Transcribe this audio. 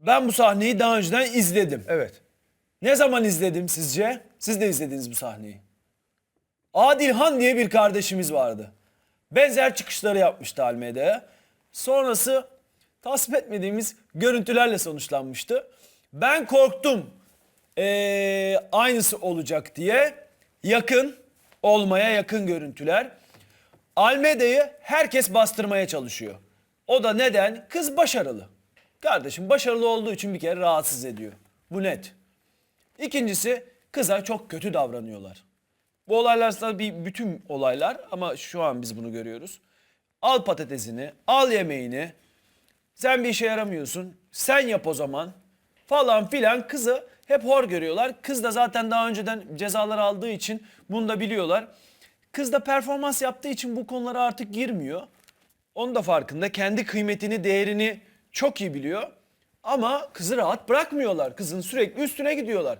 Ben bu sahneyi daha önceden izledim. Evet. Ne zaman izledim sizce? Siz de izlediniz bu sahneyi. Adilhan diye bir kardeşimiz vardı. Benzer çıkışları yapmıştı Almeda'ya. Sonrası tasvip etmediğimiz görüntülerle sonuçlanmıştı. Ben korktum ee, aynısı olacak diye. Yakın olmaya yakın görüntüler. Almeda'yı herkes bastırmaya çalışıyor. O da neden? Kız başarılı. Kardeşim başarılı olduğu için bir kere rahatsız ediyor. Bu net. İkincisi kıza çok kötü davranıyorlar. Bu olaylar aslında bir bütün olaylar ama şu an biz bunu görüyoruz. Al patatesini, al yemeğini. Sen bir işe yaramıyorsun. Sen yap o zaman. Falan filan kızı hep hor görüyorlar. Kız da zaten daha önceden cezalar aldığı için bunu da biliyorlar. Kız da performans yaptığı için bu konulara artık girmiyor. Onun da farkında. Kendi kıymetini, değerini çok iyi biliyor. Ama kızı rahat bırakmıyorlar. Kızın sürekli üstüne gidiyorlar.